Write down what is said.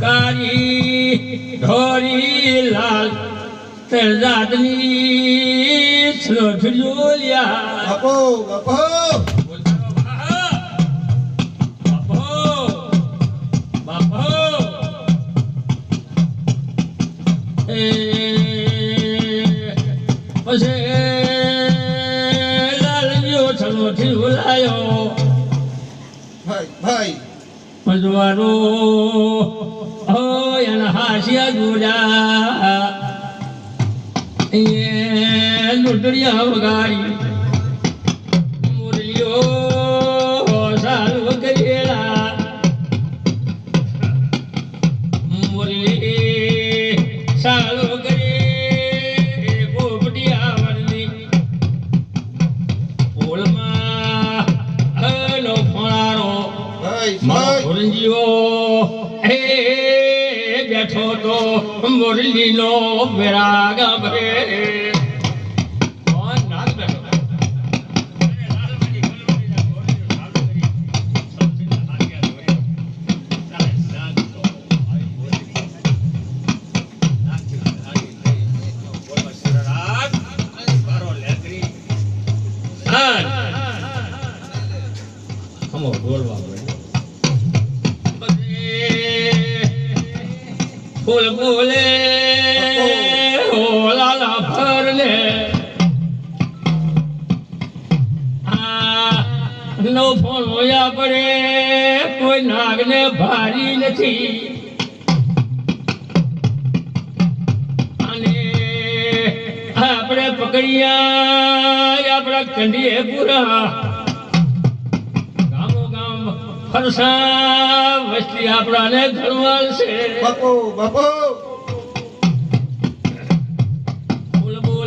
કાળી ઢોરી લાલ તરજાતની સ્લોઠ જોલિયા. બાપો બાપો. બાપો બાપો. એ પછી છલોથી બોલાયો ભાઈ ભાઈ. મજવારો હોય હાસિયા જોડા એ લૂંટડિયા વગાડી. સારું ભાઈ મારો ભાઈ. ગુરુજીઓ હે બેઠો તો મુરલીનો વિરાગ ભરે. કોણ? નાગ ફૂલ ઓ લાલા ફરલે. નો ફોન હોયા પડે કોઈ નાગને ભારી નથી. અને આપણે પકડ્યા, આપણા કંડીએ પૂરા. ગામ ફરસા વસ્તી આપણાને ઘણવાલ છે. બાપુ બાપો!